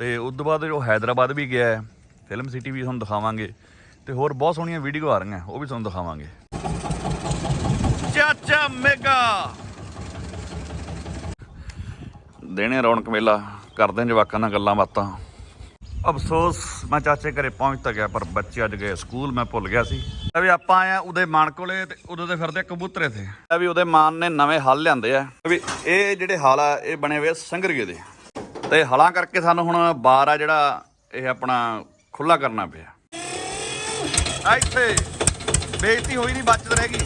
ਤੇ ਉਸ ਤੋਂ ਬਾਅਦ ਉਹ ਹైదరాబాద్ ਵੀ ਗਿਆ ਹੈ। ਫਿਲਮ ਸਿਟੀ ਵੀ ਤੁਹਾਨੂੰ ਦਿਖਾਵਾਂਗੇ। ਤੇ ਹੋਰ ਬਹੁਤ ਸੋਹਣੀਆਂ ਵੀਡੀਓ ਆ ਰਹੀਆਂ, ਉਹ ਵੀ ਤੁਹਾਨੂੰ ਦਿਖਾਵਾਂਗੇ। ਚਾਚਾ ਮੇਗਾ। ਦੇਣੇ ਰੌਣਕ ਮੇਲਾ, ਕਰਦੇ ਜਵਾਕਾਂ ਨਾਲ ਗੱਲਾਂ ਬਾਤਾਂ। ਅਫਸੋਸ, ਮੈਂ ਚਾਚੇ ਘਰੇ ਪਹੁੰਚ ਤਾਂ ਗਿਆ, ਪਰ ਬੱਚੇ ਅੱਜ ਗਏ ਸਕੂਲ, ਮੈਂ ਭੁੱਲ ਗਿਆ ਸੀ। ਵੀ ਆਪਾਂ ਆਏ ਆ ਉਹਦੇ ਮਾਨ ਕੋਲੇ ਤੇ ਉਦੋਂ ਦੇ ਫਿਰਦੇ ਕਬੂਤਰੇ ਤੇ। ਵੀ ਉਹਦੇ ਮਾਨ ਨੇ ਨਵੇਂ ਹਲ ਲਿਆਂਦੇ ਆ। ਵੀ ਇਹ ਜਿਹੜੇ ਹਾਲ ਆ, ਇਹ ਬਣੇ ਹੋਏ ਸੰਗਰੀਏ ਦੇ। ਤੇ ਹਲਾਂ ਕਰਕੇ ਸਾਨੂੰ ਹੁਣ ਬਾਰ ਆ ਜਿਹੜਾ ਇਹ ਆਪਣਾ ਖੁੱਲਾ ਕਰਨਾ ਪਿਆ। ਇੱਥੇ। ਬੇਇੱਜ਼ਤੀ ਹੋਈ ਨਹੀਂ ਬਚਤ ਰਹਿ ਗਈ।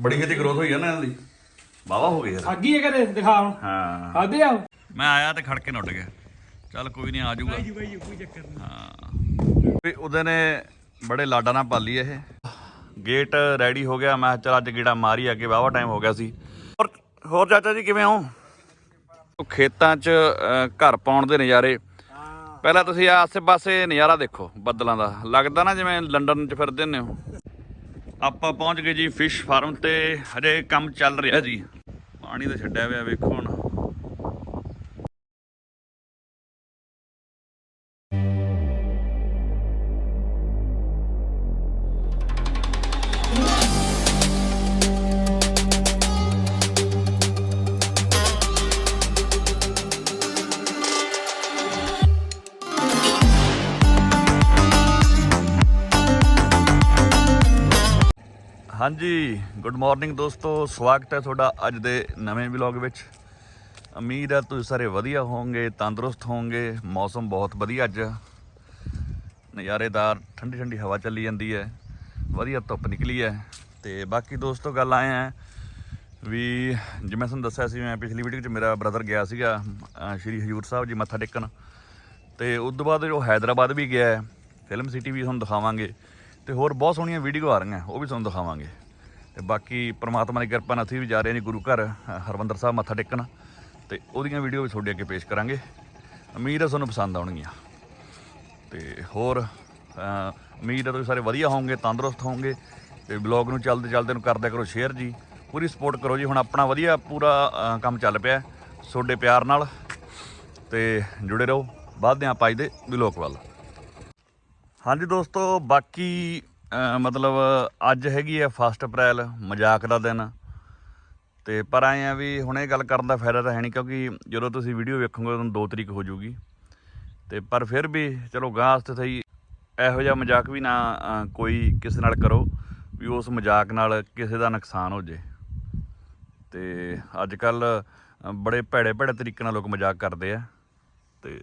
ਬੜੀ ਛੇਤੀ ਗਰੋਥ ਹੋਈ ਆ ਨਾ ਇਹਨਾਂ ਦੀ। ਵਾਵਾ ਹੋ ਗਈ ਯਾਰ। ਅੱਗੀ ਹੈ ਕਦੇ ਦਿਖਾ ਹੁਣ। ਹਾਂ। ਆਦੇ ਆ ਮੈਂ ਆਇਆ ਤੇ ਖੜ ਕੇ ਨੁੱਟ ਗਿਆ। ਚੱਲ ਕੋਈ ਨਹੀਂ ਆ ਜਾਊਗਾ। ਜੀ ਬਾਈ ਕੋਈ ਚੱਕਰ ਨਹੀਂ। ਹਾਂ। ਵੀ ਉਹਦੇ ਨੇ ਬੜੇ ਲਾਡਾ ਨਾਲ ਪਾਲੀ ਇਹ। ਗੇਟ ਰੈਡੀ ਹੋ ਗਿਆ। ਮੈਂ ਕਿਹਾ ਚੱਲ ਅੱਜ ਗੇੜਾ ਮਾਰੀ ਅੱਗੇ ਵਾਵਾ ਟਾਈਮ ਹੋ ਗਿਆ ਸੀ। ਹੋਰ ਹੋਰ ਚਾਚਾ ਜੀ ਕਿਵੇਂ ਹੋ? ਉਹ ਖੇਤਾਂ 'ਚ ਘਰ ਪਾਉਣ ਦੇ ਨਜ਼ਾਰੇ। ਪਹਿਲਾਂ ਤੁਸੀਂ ਆਸੇ-ਪਾਸੇ ਨਜ਼ਾਰਾ ਦੇਖੋ ਬੱਦਲਾਂ ਦਾ। ਲੱਗਦਾ ਨਾ ਜਿਵੇਂ ਲੰਡਨ 'ਚ ਫਿਰਦੇ ਨੇ ਹੋ। ਆਪਾਂ ਪਹੁੰਚ ਗਏ ਜੀ ਫਿਸ਼ ਫਾਰਮ ਤੇ। ਹਜੇ ਕੰਮ ਚੱਲ ਰਿਹਾ ਜੀ। ਪਾਣੀ ਤਾਂ ਛੱਡਿਆ ਹੋਇਆ ਵੇਖੋ ਹੁਣ। ਹਾਂਜੀ ਗੁੱਡ ਮਾਰਨਿੰਗ ਦੋਸਤੋ, ਸਵਾਗਤ ਹੈ ਤੁਹਾਡਾ ਅੱਜ ਦੇ ਨਵੇਂ ਵਲੌਗ ਵਿੱਚ। ਉਮੀਦ ਹੈ ਤੁਸੀਂ ਸਾਰੇ ਵਧੀਆ ਹੋਵੋਗੇ, ਤੰਦਰੁਸਤ ਹੋਵੋਗੇ, ਮੌਸਮ ਬਹੁਤ ਵਧੀਆ ਅੱਜ। ਨਜ਼ਾਰੇਦਾਰ, ਠੰਡੀ ਠੰਡੀ ਹਵਾ ਚੱਲੀ ਜਾਂਦੀ ਹੈ, ਵਧੀਆ ਧੁੱਪ ਨਿਕਲੀ ਹੈ। ਤੇ ਬਾਕੀ ਦੋਸਤੋ ਗੱਲ ਆਏ ਆ ਵੀ ਜਿਵੇਂ ਤੁਹਾਨੂੰ ਦੱਸਿਆ ਸੀ, ਮੈਂ ਪਿਛਲੀ ਵੀਡੀਓ 'ਚ ਮੇਰਾ ਬ੍ਰਦਰ ਗਿਆ ਸੀਗਾ ਸ਼੍ਰੀ ਹਜੂਰ ਸਾਹਿਬ ਜੀ ਮੱਥਾ ਟੇਕਣ। ਤੇ ਉਸ ਤੋਂ ਬਾਅਦ ਉਹ ਹੈਦਰਾਬਾਦ ਵੀ ਗਿਆ ਹੈ। ਫਿਲਮ ਸਿਟੀ ਵੀ ਤੁਹਾਨੂੰ ਦਿਖਾਵਾਂਗੇ। ਤੇ ਹੋਰ ਬਹੁਤ ਸੋਹਣੀਆਂ ਵੀਡੀਓ ਆ ਰਹੀਆਂ ਉਹ ਵੀ ਤੁਹਾਨੂੰ ਦਿਖਾਵਾਂਗੇ। ਤੇ ਬਾਕੀ ਪ੍ਰਮਾਤਮਾ ਦੀ ਕਿਰਪਾ ਨਾਲ ਅਸੀਂ ਵੀ ਜਾ ਰਹੇ ਹਾਂ ਜੀ ਗੁਰੂ ਘਰ ਅ, ਸਾਹਿਬ ਮੱਥਾ ਟੇਕਣ। ਤੇ ਉਹਦੀਆਂ ਵੀਡੀਓ ਵੀ ਤੁਹਾਡੇ ਅੱਗੇ ਪੇਸ਼ ਕਰਾਂਗੇ। ਉਮੀਦ ਹੈ ਤੁਹਾਨੂੰ ਪਸੰਦ ਆਉਣਗੀਆਂ। ਤੇ ਹੋਰ ਉਮੀਦ ਹੈ ਤੁਸੀਂ ਸਾਰੇ ਵਧੀਆ ਹੋਵੋਗੇ ਤੰਦਰੁਸਤ ਹੋਵੋਗੇ। ਤੇ ਬਲੌਗ ਨੂੰ ਚੱਲਦੇ ਚੱਲਦੇ ਨੂੰ ਕਰਦਿਆ ਕਰੋ ਸ਼ੇਅਰ ਜੀ। ਪੂਰੀ ਸਪੋਰਟ ਕਰੋ ਜੀ। ਹੁਣ ਆਪਣਾ ਵਧੀਆ ਪੂਰਾ ਕੰਮ ਚੱਲ ਪਿਆ ਤੁਹਾਡੇ ਪਿਆਰ ਨਾਲ। ਤੇ ਜੁੜੇ ਰਹੋ। ਵੱਧਦੇ ਹਾਂ ਪਾਈ ਦੇ ਬਲੌਗ ਵੱਲ। ਹਾਂਜੀ ਦੋਸਤੋ, ਬਾਕੀ ਮਤਲਬ ਅੱਜ ਹੈਗੀ ਹੈ 1 ਅਪ੍ਰੈਲ, ਮਜ਼ਾਕ ਦਾ ਦਿਨ। ਤੇ ਪਰ ਆਏ ਆ ਵੀ ਹੁਣ ਇਹ ਗੱਲ ਕਰਨ ਦਾ ਫਾਇਦਾ ਤਾਂ ਹੈ ਨਹੀਂ, ਕਿਉਂਕਿ ਜਦੋਂ ਤੁਸੀਂ ਵੀਡੀਓ ਵੇਖੋਗੇ ਉਦੋਂ 2 ਤਰੀਕ ਹੋ ਜਾਊਗੀ। ਤੇ ਪਰ ਫਿਰ ਵੀ ਚਲੋ ਗਾਂ ਵਾਸਤੇ ਸਹੀ, ਇਹੋ ਜਿਹਾ ਮਜ਼ਾਕ ਵੀ ਨਾ ਕੋਈ ਕਿਸੇ ਨਾਲ ਕਰੋ ਵੀ ਉਸ ਮਜ਼ਾਕ ਨਾਲ ਕਿਸੇ ਦਾ ਨੁਕਸਾਨ ਹੋ ਜੇ। ਤੇ ਅੱਜ ਕੱਲ ਬੜੇ ਭੈੜੇ ਭੈੜੇ ਤਰੀਕੇ ਨਾਲ ਲੋਕ ਮਜ਼ਾਕ ਕਰਦੇ ਆ। ਤੇ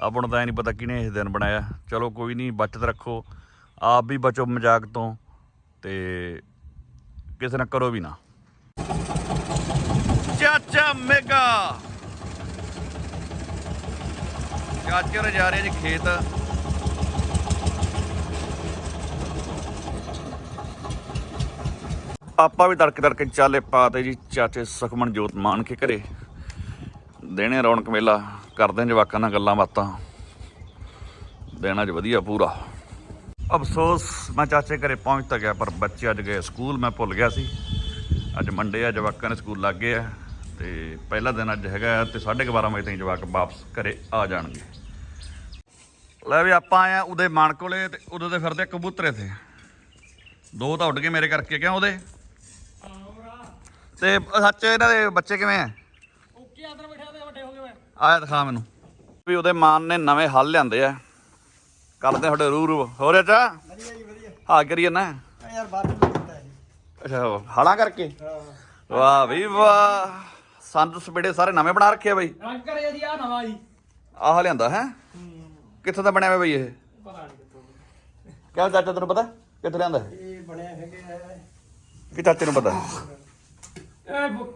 ਆਪਾਂ ਨੂੰ ਤਾਂ ਇਹ ਨਹੀਂ ਪਤਾ ਕਿਹਨੇ ਇਹ ਦਿਨ ਬਣਾਇਆ। ਚਲੋ ਕੋਈ ਨਹੀਂ, ਬਚਤ ਰੱਖੋ। ਆਪ ਵੀ ਬਚੋ ਮਜ਼ਾਕ ਤੋਂ ਤੇ ਕਿਸੇ ਨਾਲ ਕਰੋ ਵੀ ਨਾ। ਚਾਚਾ ਮੇਗਾ। ਚਾਚੇ ਹੋਰ ਜਾ ਰਹੇ ਜੀ ਖੇਤ। ਆਪਾਂ ਵੀ ਤੜਕੇ ਤੜਕੇ ਚਾਲੇ ਪਾਤੇ ਜੀ ਚਾਚੇ ਸੁਖਮਨ ਜੋਤ ਮਾਨ ਕੇ ਘਰੇ। ਦੇਣੇ ਰੌਣਕ ਮੇਲਾ। ਕਰਦੇ ਨੇ ਜਵਾਕਾਂ ਨਾਲ ਗੱਲਾਂ ਬਾਤਾਂ। ਦੇਣਾ ਅੱਜ ਵਧੀਆ ਪੂਰਾ। ਅਫਸੋਸ ਮੈਂ ਚਾਚੇ ਘਰੇ ਪਹੁੰਚ ਤਾਂ ਗਿਆ ਪਰ ਬੱਚੇ ਅੱਜ ਗਏ ਸਕੂਲ ਮੈਂ ਭੁੱਲ ਗਿਆ ਸੀ। ਅੱਜ ਮੰਡੇ ਆ ਜਵਾਕਾਂ ਨੇ ਸਕੂਲ ਲੱਗ ਗਏ ਆ ਤੇ ਪਹਿਲਾ ਦਿਨ ਅੱਜ ਹੈਗਾ ਤੇ 12:30 ਵਜੇ ਤਾਈਂ ਜਵਾਕ ਵਾਪਸ ਘਰੇ ਆ ਜਾਣਗੇ। ਲੈ ਵੀ ਆਪਾਂ ਆਏ ਆ ਉਹਦੇ ਮਾਨ ਕੋਲੇ ਤੇ ਉਦੋਂ ਦੇ ਫਿਰਦੇ ਕਬੂਤਰੇ ਤੇ। ਦੋ ਤਾਂ ਉੱਡ ਗਏ ਮੇਰੇ ਕਰਕੇ ਕਿਉਂ ਉਹਦੇ ਤੇ ਸੱਚ ਇਹਨਾਂ ਦੇ ਬੱਚੇ ਕਿਵੇਂ ਆ? ਓਕੇ ਅੰਦਰ ਬੈਠਾ ਤੇ ਵੱਡੇ ਹੋ ਗਏ ਮੈਂ ਆਇਆ ਦਿਖਾ ਮੈਨੂੰ। ਵੀ ਉਹਦੇ ਮਾਨ ਨੇ ਨਵੇਂ ਹੱਲ ਲਿਆਂਦੇ ਆ। ਕਰਦੇ ਤੁਹਾਡੇ ਰੂ ਰੂ ਹੋ ਰਿਹਾ ਚਾ ਵਧੀਆ ਜੀ ਵਧੀਆ। ਹਾਂ ਕਰੀਏ ਨਾ। ਯਾਰ ਹੈ ਅੱਛਾ ਹਾਲਾਂ ਕਰਕੇ? ਹਾਂ। ਵਾਹ ਵੀ ਵਾਹ। ਸੰਦ ਸਪੇੜੇ ਸਾਰੇ ਨਵੇਂ ਬਣਾ ਰੱਖੇ ਆ ਬਈ? ਰੰਗ ਕਰਿਆ ਜੀ ਆ ਨਵਾਂ ਜੀ। ਆਹ ਲਿਆਂਦਾ ਹੈ? ਕਿੱਥੋਂ ਦਾ ਬਣਿਆ ਹੋਇਆ ਬਈ ਇਹ? ਪਤਾ ਨਹੀਂ ਕਿੱਥੋਂ ਕਿਆ ਚਾਚਾ ਤੈਨੂੰ ਪਤਾ? ਕਿੱਥੋਂ ਲਿਆਂਦਾ ਇਹ? ਇਹ ਬਣਿਆ ਹੈਗਾ। ਕਿ ਚਾਚੇ ਨੂੰ ਪਤਾ। ਇਹ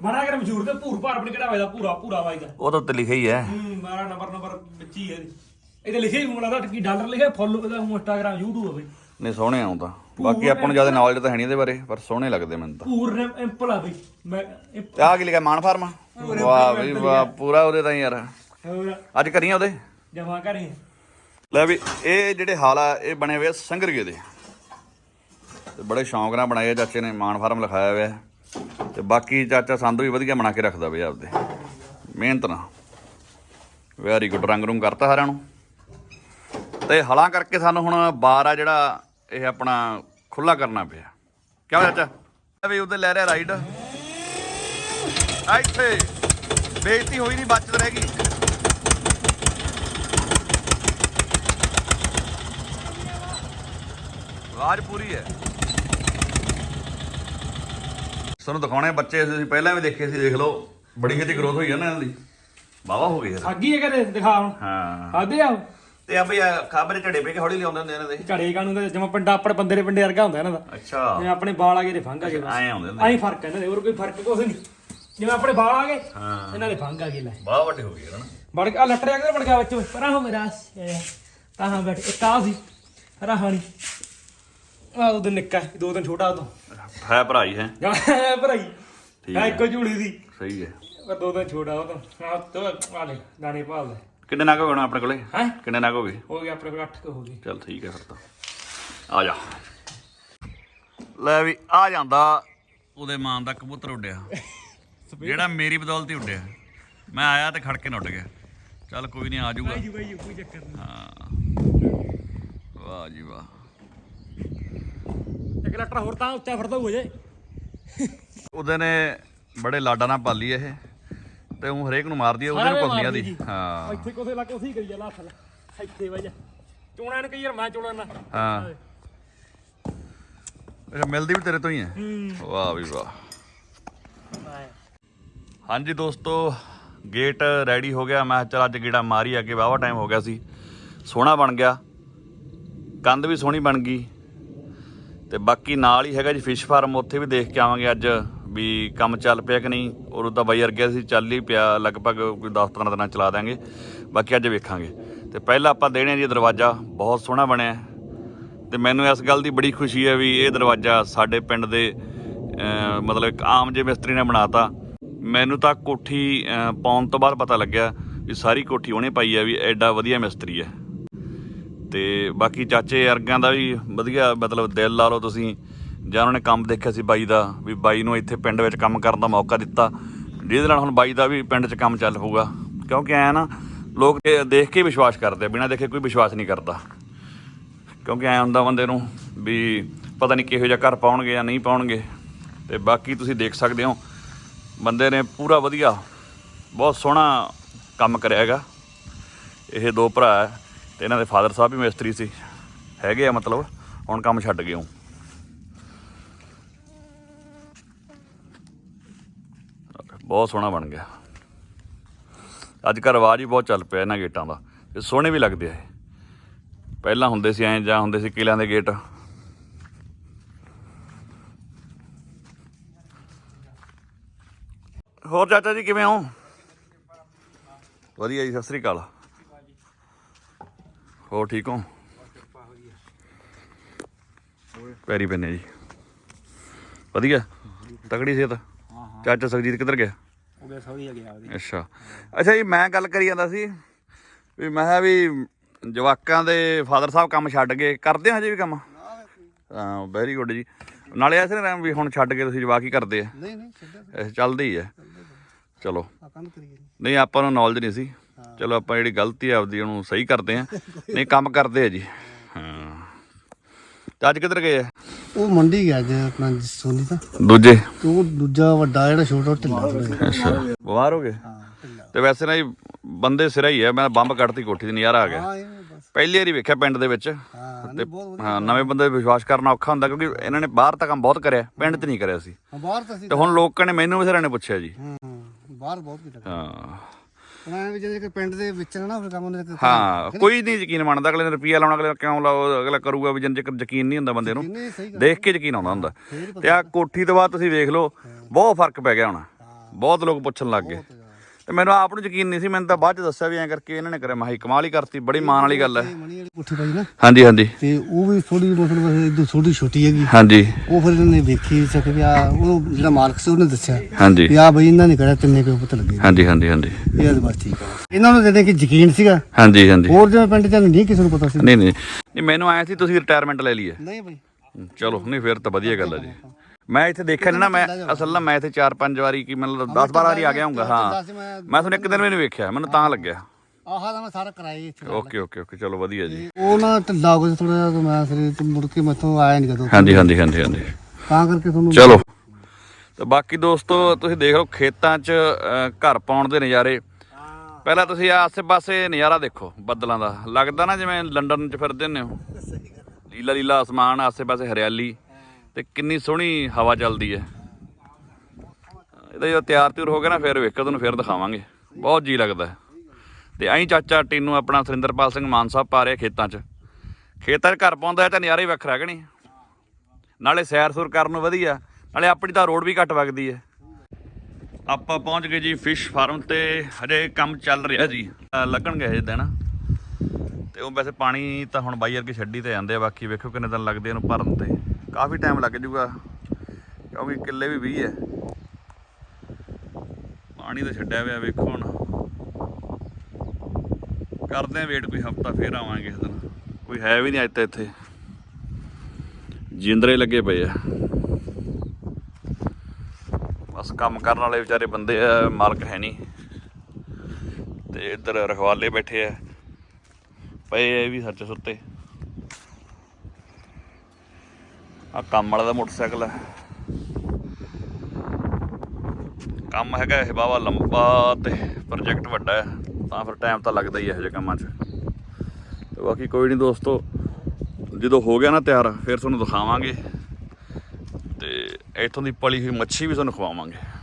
ਬਣਾ ਕੇ ਮਸ਼ਹੂਰ ਤੇ ਭੂਰ ਭਾਰ ਆਪਣੀ ਕਿਹੜਾ ਵਜਦਾ ਪੂਰਾ ਪੂਰਾ ਵਜਦਾ ਉਹ ਤਾਂ ਉੱਤੇ ਲਿਖਿਆ ਹੀ ਹੈ। ਹੂੰ ਮਾਰਾ ਨੰਬਰ ਨੰਬਰ ਵਿੱਚ ਹੀ ਹੈ ਇਹਦੇ। ਇਹਦੇ ਲਿਖਿਆ ਹੀ ਹੋਣਾ ਲੱਗਦਾ ਕਿ ਡਾਲਰ ਲਿਖਿਆ ਫੁੱਲ ਉਹਦਾ ਇੰਸਟਾਗ੍ਰਾਮ YouTube ਹੋਵੇ। ਨਹੀਂ ਸੋਹਣੇ ਆਉਂ ਤਾਂ। ਬਾਕੀ ਆਪਾਂ ਨੂੰ ਜ਼ਿਆਦਾ ਨੌਲੇਜ ਤਾਂ ਹੈ ਨਹੀਂ ਇਹਦੇ ਬਾਰੇ ਪਰ ਸੋਹਣੇ ਲੱਗਦੇ ਮੈਨੂੰ ਤਾਂ। ਭੂਰ ਨੇ ਇੰਪਲ ਆ ਬਈ। ਮੈਂ ਇੰਪ- ਤੇ ਆਹ ਕੀ ਲਿਖਿਆ ਮਾਨ ਫਾਰਮ? ਵਾਹ ਬਈ ਵਾਹ ਪੂਰਾ ਉਹਦੇ ਤਾਂ ਹੀ ਯਾਰ। ਹੋਰ? ਅੱਜ ਕਰੀਆਂ ਉਹਦੇ? ਜਮਾ ਕਰੇ ਲੈ ਵੀ ਇਹ ਜਿਹੜੇ ਹਾਲ ਆ ਇਹ ਬਣੇ ਹੋਏ ਆ ਸੰਗਰੀਏ ਦੇ। ਤੇ ਬੜੇ ਸ਼ੌਂਕ ਨਾਲ ਬਣਾਏ ਚਾਚੇ ਨੇ ਮਾਨ ਫਾਰਮ ਲਿਖਾਇਆ ਹੋਇਆ। ਤੇ ਬਾਕੀ ਚਾਚਾ ਸੰਦ ਵੀ ਵਧੀਆ ਬਣਾ ਕੇ ਰੱਖਦਾ ਬਈ ਆਪਦੇ। ਮਿਹਨਤ ਨਾਲ। ਵੈਰੀ ਗੁੱਡ ਰੰਗ ਰੂੰਗ ਕਰਤਾ ਸਾਰਿਆਂ ਨੂੰ। ਤੇ ਹਲਾਂ ਕਰਕੇ ਸਾਨੂੰ ਹੁਣ ਬਾਰ ਆ ਜਿਹੜਾ ਇਹ ਆਪਣਾ ਖੁੱਲਾ ਕਰਨਾ ਪਿਆ। ਕਿਉਂ ਚਾਚਾ? ਵੀ ਉਹਦੇ ਲੈ ਰਿਹਾ ਰਾਈਡ। ਆ ਇੱਥੇ। ਬੇਇੱਜ਼ਤੀ ਹੋਈ ਨਹੀਂ, ਬਚਤ ਰਹਿ ਗਈ। ਆਵਾਜ਼ ਪੂਰੀ ਹੈ। ਸਾਨੂੰ ਦਿਖਾਉਣੇ ਬੱਚੇ ਅਸੀਂ ਪਹਿਲਾਂ ਵੀ ਦੇਖੇ ਸੀ ਦੇਖ ਲਓ। ਬੜੀ ਛੇਤੀ ਗਰੋਥ ਹੋਈ ਹੈ ਨਾ ਇਹਨਾਂ ਦੀ। ਵਾਵਾ ਹੋ ਗਈ ਯਾਰ ਸਾਗੀ ਹੈ ਕਦੇ ਦਿਖਾ ਹੁਣ। ਹਾਂ। ਖਾਦੇ ਆ ਤੇ ਆ ਬਈ ਖਾਬਰੇ ਝੜੇ ਪੇ ਕੇ ਹੌਲੀ ਲਿਆਉਂਦੇ ਹੁੰਦੇ ਇਹਨਾਂ ਦੇ? ਝੜੇ ਕਾਨੂੰ ਤੇ ਜਮਾ ਪਿੰਡਾ ਆਪਣੇ ਬੰਦੇ ਦੇ ਪਿੰਡੇ ਵਰਗਾ ਹੁੰਦਾ ਇਹਨਾਂ ਦਾ। ਅੱਛਾ। ਜਿਵੇਂ ਆਪਣੇ ਵਾਲ ਆ ਗਏ ਤੇ ਫੰਗ ਆ ਗਏ ਆਉਂਦੇ ਹੁੰਦੇ। ਆਹੀ ਫ਼ਰਕ ਹੈ ਇਹਨਾਂ ਦੇ ਹੋਰ ਕੋਈ ਫ਼ਰਕ ਕੁਛ ਨਹੀਂ। ਜਿਵੇਂ ਆਪਣੇ ਵਾਲ ਆ ਗਏ ਹਾਂ। ਇਹਨਾਂ ਦੇ ਫੰਗ ਆ ਗਏ ਲੈ। ਬਾਹ ਵੱਡੇ ਹੋ ਗਏ ਹਨ। ਬੜ ਆ ਲੱਟਰਿਆ ਕਿਧਰ ਬੜ ਗਿਆ ਵਿੱਚ। ਪਰਾਂ ਹੋ ਮੇਰਾ ਤਾਂ ਹਾਂ ਬੈਠ ਇੱਕ ਆ ਸੀ ਰਾਹਾਣੀ ਆ ਉਹ ਦਿਨ ਨਿੱਕਾ ਦੋ ਦਿਨ ਛੋਟਾ ਉਦੋਂ। ਹੈ ਭਰਾ ਹੀ? ਹੈ ਭਰਾਈ। ਠੀਕ ਹੈ। ਇੱਕੋ ਝੂਲੀ ਦੀ। ਸਹੀ ਹੈ। ਉਹ ਦੋ ਦਿਨ ਛੋਟਾ ਉਹ ਤਾਂ ਆ ਤੋ ਆ ਲੈ ਦਾਣੇ ਭਾਲਦਾ ਕਿੰਨੇ ਨਗ ਹੋਣਾ ਆਪਣੇ ਕੋਲੇ? ਹੈ? ਕਿੰਨੇ ਨਗ ਹੋ ਗਏ? ਹੋ ਗਿਆ ਆਪਣੇ ਕੋਲ 8 ਕੁ ਹੋ ਗਏ। ਚਲ ਠੀਕ ਹੈ ਫਿਰ ਤਾਂ। ਆ ਜਾ। ਲੈ ਵੀ ਆ ਜਾਂਦਾ। ਉਹਦੇ ਮਾਂ ਦਾ ਕਬੂਤਰ ਉੱਡਿਆ। ਜਿਹੜਾ ਮੇਰੀ ਬਦੌਲਤ ਹੀ ਉੱਡਿਆ। ਮੈਂ ਆਇਆ ਤੇ ਖੜ ਕੇ ਨਾ ਉੱਡ ਗਿਆ। ਚੱਲ ਕੋਈ ਨਹੀਂ ਆ ਜਾਊਗਾ। ਜੀ ਬਾਈ ਕੋਈ ਚੱਕਰ ਨਹੀਂ। ਹਾਂ। ਵਾਹ ਜੀ ਵਾਹ। ਇੱਕ ਲੱਟਰ ਹੋਰ ਤਾਂ ਉੱਚਾ ਫਿਰਦਾ ਹੋ ਜੇ ਉਹਦੇ ਨੇ ਬੜੇ ਲਾਡਾ ਨਾਲ ਪਾਲੀ ਇਹ ਤੇ ਉਹ ਹਰੇਕ ਨੂੰ ਮਾਰਦੀ ਉਹਦੇ ਨੂੰ ਕੁੰਦੀਆਂ ਦੀ। ਹਾਂ। ਇੱਥੇ ਕੋਸੇ ਲੱਗ ਉਸੇ ਕਰੀ ਜਾ ਲਾ ਥਲ ਇੱਥੇ ਬਾਈ ਜਾ। ਚੋਣਾ ਨੇ ਕਈ ਯਾਰ ਮੈਂ ਚੋਣਾ ਨਾ। ਹਾਂ। ਅੱਛਾ ਮਿਲਦੀ ਵੀ ਤੇਰੇ ਤੋਂ ਹੀ ਹੈ? ਵਾਹ ਵੀ ਵਾਹ। ਹਾਂਜੀ ਦੋਸਤੋ ਗੇਟ ਰੈਡੀ ਹੋ ਗਿਆ। ਮੈਂ ਚੱਲ ਅੱਜ ਗੇੜਾ ਮਾਰੀ ਅੱਗੇ ਵਾਵਾ ਟਾਈਮ ਹੋ ਗਿਆ ਸੀ। ਸੋਹਣਾ ਬਣ ਗਿਆ। ਕੰਧ ਵੀ ਸੋਹਣੀ ਬਣ ਗਈ। ਤੇ ਬਾਕੀ ਨਾਲ ਹੀ ਹੈਗਾ ਜੀ ਫਿਸ਼ ਫਾਰਮ ਉੱਥੇ ਵੀ ਦੇਖ ਕੇ ਆਵਾਂਗੇ ਅੱਜ ਵੀ ਕੰਮ ਚੱਲ ਪਿਆ ਕਿ ਨਹੀਂ। ਔਰ ਉਹਦਾ ਬਾਈ ਅਰਗਿਆ ਸੀ ਚੱਲ ਹੀ ਪਿਆ, ਲਗਭਗ ਕੋਈ 10-15 ਦਿਨਾਂ ਚਲਾ ਦਾਂਗੇ ਬਾਕੀ ਅੱਜ ਵੇਖਾਂਗੇ। ਤੇ ਪਹਿਲਾਂ ਆਪਾਂ ਦੇਣੇ ਆ ਜੀ ਦਰਵਾਜ਼ਾ, ਬਹੁਤ ਸੋਹਣਾ ਬਣਿਆ। ਤੇ ਮੈਨੂੰ ਇਸ ਗੱਲ ਦੀ ਬੜੀ ਖੁਸ਼ੀ ਹੈ ਵੀ ਇਹ ਦਰਵਾਜ਼ਾ ਸਾਡੇ ਪਿੰਡ ਦੇ ਮਤਲਬ ਇੱਕ ਆਮ ਜੇ ਮਿਸਤਰੀ ਨੇ ਬਣਾਤਾ। ਮੈਨੂੰ ਤਾਂ ਕੋਠੀ ਪਾਉਣ ਤੋਂ ਬਾਅਦ ਪਤਾ ਲੱਗਿਆ ਵੀ ਸਾਰੀ ਕੋਠੀ ਉਹਨੇ ਪਾਈ ਹੈ ਵੀ ਐਡਾ ਵਧੀਆ ਮਿਸਤਰੀ ਹੈ। ਤੇ ਬਾਕੀ ਚਾਚੇ ਅਰਗਾਂ ਦਾ ਵੀ ਵਧੀਆ ਮਤਲਬ ਦਿਲ ਲਾ ਲਓ ਤੁਸੀਂ। ਜਾਂ ਉਹਨਾਂ ਨੇ ਕੰਮ ਦੇਖਿਆ ਸੀ ਬਾਈ ਦਾ, ਵੀ ਬਾਈ ਨੂੰ ਇੱਥੇ ਪਿੰਡ ਵਿੱਚ ਕੰਮ ਕਰਨ ਦਾ ਮੌਕਾ ਦਿੱਤਾ। ਜਿਹਦੇ ਨਾਲ ਹੁਣ ਬਾਈ ਦਾ ਵੀ ਪਿੰਡ 'ਚ ਕੰਮ ਚੱਲ ਪਊਗਾ ਕਿਉਂਕਿ ਐ ਨਾ, ਲੋਕ ਦੇਖ ਕੇ ਵਿਸ਼ਵਾਸ ਕਰਦੇ ਆ, ਬਿਨਾਂ ਦੇਖੇ ਕੋਈ ਵਿਸ਼ਵਾਸ ਨਹੀਂ ਕਰਦਾ। ਕਿਉਂਕਿ ਐ ਹੁੰਦਾ ਬੰਦੇ ਨੂੰ ਵੀ ਪਤਾ ਨਹੀਂ ਕਿਹੋ ਜਿਹਾ ਘਰ ਪਾਉਣਗੇ ਜਾਂ ਨਹੀਂ ਪਾਉਣਗੇ। ਤੇ ਬਾਕੀ ਤੁਸੀਂ ਦੇਖ ਸਕਦੇ ਹੋ, ਬੰਦੇ ਨੇ ਪੂਰਾ ਵਧੀਆ, ਬਹੁਤ ਸੋਹਣਾ ਕੰਮ ਕਰਿਆ ਹੈਗਾ। ਇਹ ਦੋ ਭਰਾ ਹੈ। ਤੇ ਇਹਨਾਂ ਦੇ ਫਾਦਰ ਸਾਹਿਬ ਵੀ ਮਿਸਤਰੀ ਸੀ। ਹੈਗੇ ਆ ਮਤਲਬ। ਹੁਣ ਕੰਮ ਛੱਡ ਗਏ ਹੋ ਬਹੁਤ ਸੋਹਣਾ ਬਣ ਗਿਆ। ਅੱਜ ਕੱਲ੍ਹ ਰਿਵਾਜ ਹੀ ਬਹੁਤ ਚੱਲ ਪਿਆ ਇਹਨਾਂ ਗੇਟਾਂ ਦਾ। ਤੇ ਸੋਹਣੇ ਵੀ ਲੱਗਦੇ ਆ ਇਹ। ਪਹਿਲਾਂ ਹੁੰਦੇ ਸੀ ਐਂ ਜਾਂ ਹੁੰਦੇ ਸੀ ਕਿਲਿਆਂ ਦੇ ਗੇਟ। ਹੋਰ ਚਾਚਾ ਜੀ ਕਿਵੇਂ ਹੋ? ਵਧੀਆ ਜੀ, ਸਤਿ ਸ੍ਰੀ ਅਕਾਲ। ਹੋਰ ਠੀਕ ਹੋ? ਪੈਰੀ ਪੈਨੇ ਜੀ। ਵਧੀਆ? ਤਕੜੀ ਸਿਹਤ? ਚਾਚਾ ਸੁਖਜੀਤ ਕਿੱਧਰ ਗਿਆ? ਹੋ ਗਿਆ ਆ ਗਿਆ ਉਹਦੀ। ਅੱਛਾ। ਅੱਛਾ ਜੀ ਮੈਂ ਗੱਲ ਕਰੀ ਜਾਂਦਾ ਸੀ ਵੀ ਮੈਂ ਕਿਹਾ ਵੀ ਜਵਾਕਾਂ ਦੇ ਫਾਦਰ ਸਾਹਿਬ ਕੰਮ ਛੱਡ ਗਏ ਕਰਦੇ ਆ ਹਜੇ ਵੀ ਕੰਮ? ਹਾਂ ਵੈਰੀ ਗੁੱਡ ਜੀ। ਨਾਲੇ ਐਸੇ ਨਾ ਵੀ ਹੁਣ ਛੱਡ ਕੇ ਤੁਸੀਂ ਜਵਾਕ ਹੀ ਕਰਦੇ ਆ। ਨਹੀਂ ਨਹੀਂ ਚੱਲਦੇ ਹੀ ਚਲੋ। ਆ ਕੰਮ ਕਰੀਏ ਨਹੀਂ ਆਪਾਂ ਨੂੰ ਨੌਲੇਜ ਨਹੀਂ ਸੀ। ਚਲੋ ਆਪਾਂ ਜਿਹੜੀ ਗਲਤੀ ਆ ਆਪਦੀ ਉਹਨੂੰ ਸਹੀ ਕਰਦੇ ਆ। ਨਹੀਂ ਕੰਮ ਕਰਦੇ ਆ ਜੀ। ਹਾਂ। ਤੇ ਅੱਜ ਕਿੱਧਰ ਗਏ ਆ? ਉਹ ਮੰਡੀ ਗਿਆ ਜੇ ਆਪਣਾ ਸੋਨੀ ਦਾ। ਦੂਜੇ। ਤੇ ਉਹ ਦੂਜਾ ਵੱਡਾ ਜਿਹੜਾ ਛੋਟਾ ਉਹ ਢਿੱਲਾ ਅੱਛਾ। ਬਿਮਾਰ ਹੋ ਗਏ? ਤੇ ਵੈਸੇ ਨਾ ਜੀ ਬੰਦੇ ਸਿਰਾ ਹੀ ਹੈ ਮੈਂ ਬੰਬ ਕੱਢਤੀ ਕੋਠੀ ਦੀ ਨਜ਼ਾਰਾ ਆ ਗਿਆ। ਹਾਂ ਇਹ ਬਸ। ਪਹਿਲੀ ਵਾਰੀ ਵੇਖਿਆ ਪਿੰਡ ਦੇ ਵਿੱਚ। ਹਾਂ ਨਹੀਂ ਬਹੁਤ ਵਧੀਆ ਹਾਂ ਨਵੇਂ ਬੰਦੇ 'ਤੇ ਵਿਸ਼ਵਾਸ ਕਰਨਾ ਔਖਾ ਹੁੰਦਾ ਕਿਉਂਕਿ ਇਹਨਾਂ ਨੇ ਬਾਹਰ ਤਾਂ ਕੰਮ ਬਹੁਤ ਕਰਿਆ। ਪਿੰਡ 'ਚ ਨਹੀਂ ਕਰਿਆ ਸੀ। ਹਾਂ, ਬਾਹਰ ਤਾਂ ਸੀ ਤੇ ਹੁਣ ਲੋਕਾਂ ਨੇ ਮੈਨੂੰ ਵੀ ਸਿਰਾਂ ਨੇ ਪੁੱਛਿਆ ਜੀ। ਹਾਂ ਹਾਂ, ਬਾਹਰ ਬਹੁਤ ਕੀਤਾ। ਹਾਂ। ਉਹਨਾਂ ਐ ਵੀ ਜਿਹੜੇ ਕਿ ਪਿੰਡ ਦੇ ਵਿੱਚ ਨਾ ਫਿਰ ਕੰਮ ਉਹਨੇ ਤੇ ਹਾਂ ਕੋਈ ਨਹੀਂ ਯਕੀਨ ਮੰਨਦਾ ਅਗਲੇ ਨੇ ਰੁਪਈਆ ਲਾਉਣਾ ਅਗਲੇ ਕਿਉਂ ਲਾਓ ਅਗਲਾ ਕਰੂਗਾ ਵੀ ਜਨ ਯਕੀਨ ਨਹੀਂ ਹੁੰਦਾ ਬੰਦੇ ਨੂੰ। ਸਹੀ ਦੇਖ ਕੇ ਯਕੀਨ ਆਉਂਦਾ ਹੁੰਦਾ। ਤੇ ਆ ਕੋਠੀ ਤੋਂ ਬਾਅਦ ਤੁਸੀਂ ਵੇਖ ਲਓ ਬਹੁਤ ਫ਼ਰਕ ਪੈ ਗਿਆ ਹੁਣ। ਬਹੁਤ ਲੋਕ ਪੁੱਛਣ ਲੱਗ ਗਏ। ਤੇ ਮੈਨੂੰ ਆਪ ਨੂੰ ਯਕੀਨ ਨਹੀਂ ਸੀ ਮੈਨੂੰ ਤਾਂ ਬਾਅਦ ਚ ਦੱਸਿਆ ਵੀ ਐਂ ਕਰਕੇ ਇਹਨਾਂ ਨੇ ਕਰਿਆ। ਮਾਹੀ ਕਮਾਲ ਹੀ ਕਰਤੀ ਬੜੀ ਮਾਣ ਵਾਲੀ ਗੱਲ ਹੈ। ਇਹ ਮਣੀ ਵਾਲੀ ਕੋਠੀ ਪਾਈ ਨਾ। ਹਾਂਜੀ ਹਾਂਜੀ। ਤੇ ਉਹ ਵੀ ਥੋੜੀ ਮਤਲਬ ਇਦੋਂ ਥੋੜੀ ਛੋਟੀ ਹੈਗੀ। ਹਾਂਜੀ। ਉਹ ਫਿਰ ਇਹਨੇ ਵੇਖੀ ਸਕੇ ਵੀ ਆ ਉਹ ਜਿਹੜਾ ਮਾਲਕ ਸੀ ਉਹਨੇ ਦੱਸਿਆ ਹਾਂਜੀ। ਵੀ ਆ ਬਈ ਇਹਨਾਂ ਨੇ ਕਰਿਆ ਤਿੰਨੇ ਕਿਉਂ ਪੁੱਤ ਲੱਗੇ। ਹਾਂਜੀ ਹਾਂਜੀ ਹਾਂਜੀ। ਇਹ ਤਾਂ ਬਸ ਠੀਕ ਹੈ ਇਹਨਾਂ ਨੂੰ ਜਿਹੜੇ ਕਿ ਯਕੀਨ ਸੀਗਾ। ਹਾਂਜੀ ਹਾਂਜੀ। ਹੋਰ ਜਿਵੇਂ ਪਿੰਡ ਚ ਨਹੀਂ ਕਿਸੇ ਨੂੰ ਪਤਾ ਸੀ। ਨਹੀਂ ਨਹੀਂ। ਨਹੀਂ ਮੈਨੂੰ ਆਇਆ ਸੀ ਤੁਸੀਂ ਰਿਟਾਇਰਮੈਂਟ ਲੈ ਲਈ ਹੈ। ਨਹੀਂ ਬਈ। ਚਲੋ ਨਹੀਂ ਫਿਰ ਤਾਂ ਵਧੀਆ ਗੱਲ ਹੈ ਜੀ। ਮੈਂ ਇੱਥੇ ਦੇਖਿਆ ਨੀ ਨਾ ਮੈਂ ਅਸਲ ਨਾ ਮੈਂ ਇੱਥੇ 4-5 ਵਾਰੀ ਕੀ ਮਤਲਬ 10-12 ਵਾਰੀ ਆ ਗਿਆ ਹੂੰਗਾ ਹਾਂ। ਮੈਂ ਤੁਹਾਨੂੰ ਇੱਕ ਦਿਨ ਵੀ ਨਹੀਂ ਵੇਖਿਆ ਮੈਨੂੰ ਤਾਂ ਲੱਗਿਆ। ਆਹ ਤਾਂ ਮੈਂ ਸਾਰਾ ਕਰਾਈ ਇੱਥੇ। ਓਕੇ ਓਕੇ ਓਕੇ ਚਲੋ ਵਧੀਆ ਜੀ। ਉਹ ਨਾ ਢਿੱਲਾ ਹੋ ਗਿਆ ਥੋੜਾ ਜਿਹਾ ਤੇ ਮੈਂ ਸਰੀਰ ਮੁੜ ਕੇ ਮੈਥੋਂ ਆਇਆ ਨਹੀਂ ਕਦੋਂ ਹਾਂਜੀ ਹਾਂਜੀ ਹਾਂਜੀ ਹਾਂਜੀ। ਤਾਂ ਕਰਕੇ ਤੁਹਾਨੂੰ ਚਲੋ। ਤੇ ਬਾਕੀ ਦੋਸਤੋ ਤੁਸੀਂ ਦੇਖ ਲਓ ਖੇਤਾਂ 'ਚ ਘਰ ਪਾਉਣ ਦੇ ਨਜ਼ਾਰੇ। ਪਹਿਲਾਂ ਤੁਸੀਂ ਆਸੇ-ਪਾਸੇ ਨਜ਼ਾਰਾ ਦੇਖੋ ਬੱਦਲਾਂ ਦਾ। ਲੱਗਦਾ ਨਾ ਜਿਵੇਂ ਲੰਡਨ 'ਚ ਫਿਰਦੇ ਨੇ ਹੋ। ਲੀਲਾ ਲੀਲਾ ਅਸਮਾਨ ਆਸੇ-ਪਾਸੇ ਹਰਿਆਲੀ। ਤੇ ਕਿੰਨੀ ਸੋਹਣੀ ਹਵਾ ਚੱਲਦੀ ਹੈ। ਇਹਦਾ ਜਦੋਂ ਤਿਆਰ ਤਿਉਰ ਹੋ ਗਿਆ ਨਾ, ਫਿਰ ਵੇਖੋ, ਤੁਹਾਨੂੰ ਫਿਰ ਦਿਖਾਵਾਂਗੇ। ਬਹੁਤ ਜੀ ਲੱਗਦਾ ਹੈ। ਤੇ ਐਂ ਚਾਚਾ ਟੀਨੂ ਆਪਣਾ ਸੁਰਿੰਦਰਪਾਲ ਸਿੰਘ ਮਾਨ ਸਾਹਿਬ ਪਾ ਰਿਹਾ ਖੇਤਾਂ 'ਚ। ਖੇਤਾਂ 'ਚ ਘਰ ਪਾਉਂਦਾ ਹੈ ਤਾਂ ਨਜ਼ਾਰਾ ਹੀ ਵੱਖਰਾ ਕਿ ਨਹੀਂ? ਨਾਲੇ ਸੈਰ ਸੁਰ ਕਰਨ ਨੂੰ ਵਧੀਆ, ਨਾਲੇ ਆਪਣੀ ਤਾਂ ਰੋਡ ਵੀ ਘੱਟ ਵਗਦੀ ਹੈ। ਆਪਾਂ ਪਹੁੰਚ ਗਏ ਜੀ ਫਿਸ਼ ਫਾਰਮ ਤੇ, ਹਜੇ ਕੰਮ ਚੱਲ ਰਿਹਾ ਜੀ। ਅਹ ਲੱਗਣਗੇ ਹਜੇ ਦਿਨ। ਤੇ ਉਹ ਵੈਸੇ ਪਾਣੀ ਤਾਂ ਹੁਣ ਬਾਈ ਵਰਗੇ ਛੱਡੀ ਤੇ ਜਾਂਦੇ ਆ, ਬਾਕੀ ਵੇਖੋ ਕਿੰਨੇ ਦਿਨ ਲੱਗਦੇ ਇਹਨੂੰ ਭਰਨ ਤੇ। ਕਾਫੀ ਟਾਈਮ ਲੱਗ ਜੂਗਾ ਕਿਉਂਕਿ ਕਿੱਲੇ ਵੀ 20 ਹੈ। ਪਾਣੀ ਤਾਂ ਛੱਡਿਆ ਹੋਇਆ ਵੇਖੋ ਹੁਣ। ਕਰਦੇ ਆ ਵੇਟ ਕੋਈ ਹਫਤਾ, ਫੇਰ ਆਵਾਂਗੇ ਇਸ ਦਿਨ। ਕੋਈ ਹੈ ਵੀ ਨਹੀਂ ਅੱਜ ਤਾਂ ਇੱਥੇ। ਜਿੰਦਰੇ ਲੱਗੇ ਪਏ ਆ। ਬਸ ਕੰਮ ਕਰਨ ਵਾਲੇ ਵਿਚਾਰੇ ਬੰਦੇ ਆ, ਮਾਲਕ ਹੈ ਨਹੀਂ। ਤੇ ਇੱਧਰ ਰਖਵਾਲੇ ਬੈਠੇ ਆ। ਪਏ ਆ ਵੀ ਸੱਚ ਸੁੱਤੇ। ਆ ਕੰਮ ਵਾਲਾ ਦਾ ਮੋਟਰਸਾਈਕਲ ਹੈ ਕੰਮ ਹੈਗਾ ਇਹ ਬਾਵਾ ਲੰਬਾ ਤੇ ਪ੍ਰੋਜੈਕਟ ਵੱਡਾ ਹੈ ਤਾਂ ਫਿਰ ਟਾਈਮ ਤਾਂ ਲੱਗਦਾ ਹੀ ਹੈ ਇਹੋ ਜਿਹੇ ਕੰਮਾਂ 'ਚ। ਤੇ ਬਾਕੀ ਕੋਈ ਨਹੀਂ ਦੋਸਤੋ, ਜਦੋਂ ਹੋ ਗਿਆ ਨਾ ਤਿਆਰ, ਫਿਰ ਤੁਹਾਨੂੰ ਦਿਖਾਵਾਂਗੇ। ਤੇ ਇੱਥੋਂ ਦੀ ਪਲੀ ਹੋਈ ਮੱਛੀ ਵੀ ਤੁਹਾਨੂੰ ਖਵਾਵਾਂਗੇ।